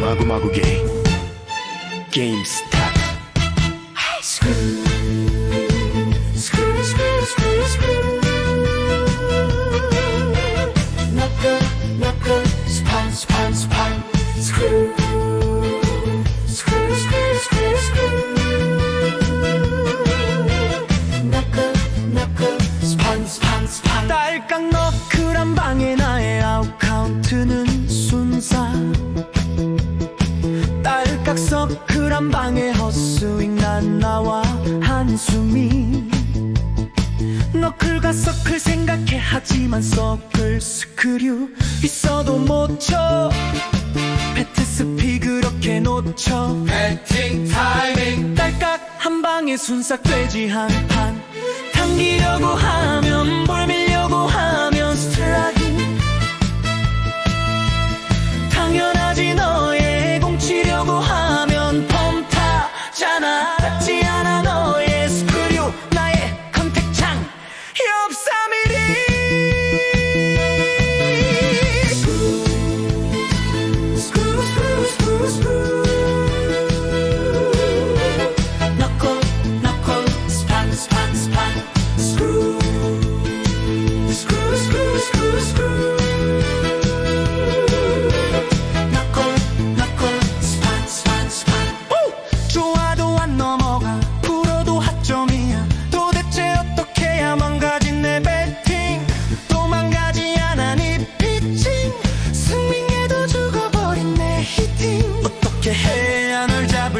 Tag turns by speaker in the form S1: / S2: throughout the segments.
S1: 마구마구 게임 게임
S2: spine, spine. Screw, screw, screw, screw, screw. Knuckle,
S3: 서클한 방에 헛스윙 난 나와 한숨이 너클과 서클 생각해. 하지만 서클 스크류 있어도 못쳐. 배트스피 그렇게 놓쳐.
S2: Betting timing.
S3: 딸깍 한 방에 순삭 돼지 한판. 당기려고 하면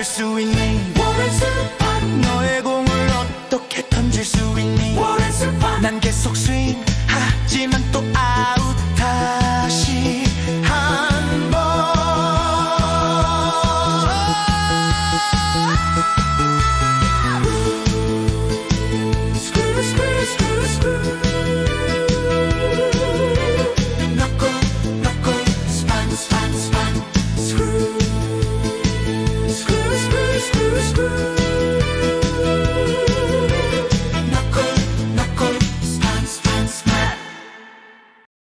S3: 수 있니
S2: 오른쪽 반,
S3: 너의 공